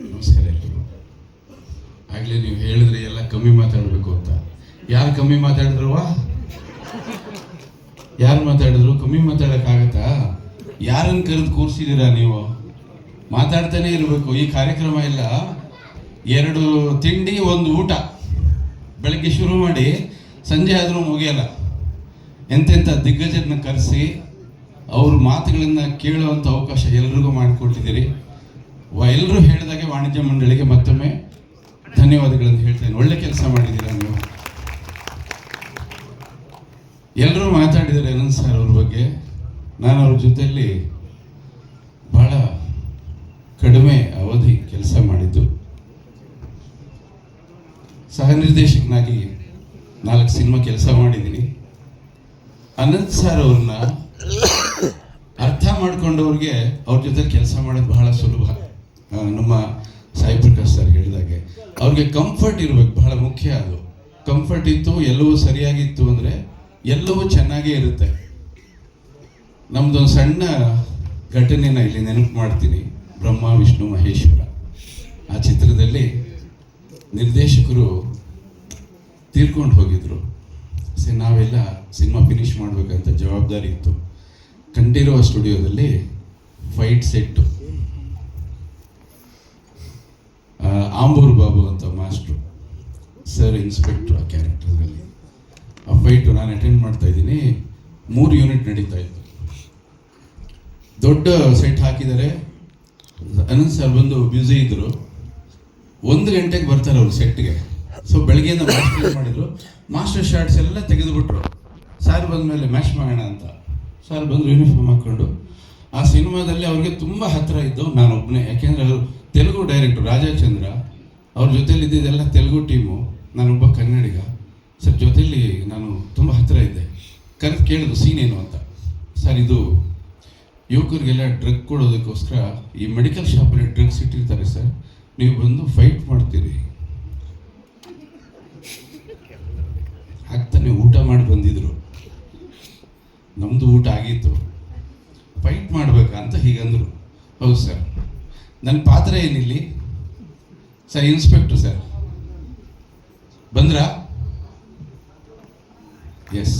ನಮಸ್ಕಾರ. ಎಲ್ರಿಗೂ ಆಗಲೇ ನೀವು ಹೇಳಿದ್ರೆ ಎಲ್ಲ ಕಮ್ಮಿ ಮಾತಾಡಬೇಕು ಅಂತ. ಯಾರು ಕಮ್ಮಿ ಮಾತಾಡಿದ್ರವ ಯಾರು ಮಾತಾಡಿದ್ರು? ಕಮ್ಮಿ ಮಾತಾಡೋಕ್ಕಾಗತ್ತಾ ಯಾರನ್ನು ಕರೆದು ಕೂರಿಸಿದ್ದೀರಾ ನೀವು? ಮಾತಾಡ್ತಾನೆ ಇರಬೇಕು. ಈ ಕಾರ್ಯಕ್ರಮ ಎಲ್ಲ ಎರಡು ತಿಂಡಿ, ಒಂದು ಊಟ. ಬೆಳಗ್ಗೆ ಶುರು ಮಾಡಿ ಸಂಜೆ ಆದರೂ ಮುಗಿಯಲ್ಲ. ಎಂತೆಂಥ ದಿಗ್ಗಜರನ್ನ ಕರೆಸಿ ಅವ್ರ ಮಾತುಗಳನ್ನು ಕೇಳುವಂಥ ಅವಕಾಶ ಎಲ್ರಿಗೂ ಮಾಡಿಕೊಟ್ಟಿದ್ದೀರಿ. ಎಲ್ಲರೂ ಹೇಳಿದಾಗೆ ವಾಣಿಜ್ಯ ಮಂಡಳಿಗೆ ಮತ್ತೊಮ್ಮೆ ಧನ್ಯವಾದಗಳನ್ನು ಹೇಳ್ತೇನೆ. ಒಳ್ಳೆ ಕೆಲಸ ಮಾಡಿದ್ದೀರಾ ನೀವು? ಎಲ್ಲರೂ ಮಾತಾಡಿದ್ದಾರೆ ಅನಂತ್ ಸರ್ ಅವ್ರ ಬಗ್ಗೆ. ನಾನು ಅವ್ರ ಜೊತೆಯಲ್ಲಿ ಬಹಳ ಕಡಿಮೆ ಅವಧಿ ಕೆಲಸ ಮಾಡಿದ್ದು. ಸಹ ನಿರ್ದೇಶಕನಾಗಿ ನಾಲ್ಕು ಸಿನಿಮಾ ಕೆಲಸ ಮಾಡಿದ್ದೀನಿ. ಅನಂತ್ ಸರ್ ಅವ್ರನ್ನ ಅರ್ಥ ಮಾಡ್ಕೊಂಡವ್ರಿಗೆ ಅವ್ರ ಜೊತೆ ಕೆಲಸ ಮಾಡೋದು ಬಹಳ ಸುಲಭ. ನಮ್ಮ ಅವ್ರಿಗೆ ಕಂಫರ್ಟ್ ಇರಬೇಕು, ಬಹಳ ಮುಖ್ಯ ಅದು. ಕಂಫರ್ಟ್ ಇತ್ತು, ಎಲ್ಲವೂ ಸರಿಯಾಗಿತ್ತು ಅಂದರೆ ಎಲ್ಲವೂ ಚೆನ್ನಾಗೇ ಇರುತ್ತೆ. ನಮ್ದೊಂದು ಸಣ್ಣ ಘಟನೆನ ಇಲ್ಲಿ ನೆನಪು ಮಾಡ್ತೀನಿ. ಬ್ರಹ್ಮ, ವಿಷ್ಣು, ಮಹೇಶ್ವರ. ಆ ಚಿತ್ರದಲ್ಲಿ ನಿರ್ದೇಶಕರು ತೀರ್ಕೊಂಡು ಹೋಗಿದ್ರು. ಸರಿ ನಾವೆಲ್ಲ ಸಿನಿಮಾ ಫಿನಿಶ್ ಮಾಡಬೇಕಂತ ಜವಾಬ್ದಾರಿ ಇತ್ತು. ಕಂಡಿರುವ ಸ್ಟುಡಿಯೋದಲ್ಲಿ ಫೈಟ್ ಸೆಟ್ಟು ಆಂಬೂರು ಬಾಬು ಅಂತ ಮಾಸ್ಟ್ರು, ಸರ್, ಇನ್ಸ್ಪೆಕ್ಟ್ರ್ ಆ ಕ್ಯಾರೆಕ್ಟರ್ನಲ್ಲಿ. ಆ ಫೈಟು ನಾನು ಅಟೆಂಡ್ ಮಾಡ್ತಾ ಇದ್ದೀನಿ. ಮೂರು ಯೂನಿಟ್ ನಡೀತಾ ಇತ್ತು. ದೊಡ್ಡ ಸೆಟ್ ಹಾಕಿದ್ದಾರೆ. ಅನಂತ್ ಸರ್ ಬಂದು ಬ್ಯುಸಿ ಇದ್ದರು ಒಂದು ಗಂಟೆಗೆ ಬರ್ತಾರೆ ಅವರು ಸೆಟ್ಗೆ ಸೊ ಬೆಳಗ್ಗೆಯಿಂದ ಮಾಸ್ಟರ್ ಮಾಡಿದರು? ಮಾಸ್ಟರ್ ಶಾರ್ಟ್ಸ್ ಎಲ್ಲ ತೆಗೆದುಬಿಟ್ರು. ಸಾರ್ ಬಂದ ಮೇಲೆ ಮ್ಯಾಚ್ ಮಾಡೋಣ ಅಂತ. ಸರ್ ಬಂದು ಯೂನಿಫಾರ್ಮ್ ಹಾಕ್ಕೊಂಡು, ಆ ಸಿನಿಮಾದಲ್ಲಿ ಅವ್ರಿಗೆ ತುಂಬ ಹತ್ತಿರ ಇದ್ದು ನಾನು ಒಬ್ಬನೇ ಯಾಕೆಂದ್ರೆ ಅವರು ತೆಲುಗು ಡೈರೆಕ್ಟರ್ ರಾಜಾಚಂದ್ರ. ಅವ್ರ ಜೊತೆಲಿ ಇದ್ದಿದ್ದೆಲ್ಲ ತೆಲುಗು ಟೀಮು, ನಾನೊಬ್ಬ ಕನ್ನಡಿಗ. ಸರ್, ಜೊತೆಯಲ್ಲಿ ನಾನು ತುಂಬ ಹತ್ತಿರ ಇದ್ದೆ. ಕರೆದು ಕೇಳಿದ್ರು, ಸೀನ್ ಏನು ಅಂತ? ಸರ್, ಇದು ಯುವಕರಿಗೆಲ್ಲ ಡ್ರಗ್ ಕೊಡೋದಕ್ಕೋಸ್ಕರ ಈ ಮೆಡಿಕಲ್ ಶಾಪಲ್ಲಿ ಡ್ರಗ್ಸ್ ಇಟ್ಟಿರ್ತಾರೆ ಸರ್. ನೀವು ಬಂದು ಫೈಟ್ ಮಾಡ್ತೀರಿ. ಆಗ್ತಾನೆ ಊಟ ಮಾಡಿ ಬಂದಿದ್ರು. ನಮ್ಮದು ಊಟ ಆಗಿತ್ತು. ಫೈಟ್ ಮಾಡಬೇಕಾ? ಅಂತ ಹೀಗಂದರು. ಹೌದು ಸರ್. ನನ್ನ ಪಾತ್ರ ಏನಿಲ್ಲಿ? ಸರ್ ಇನ್ಸ್ಪೆಕ್ಟ್ರು ಸರ್ ಬಂದ್ರಾ ಎಸ್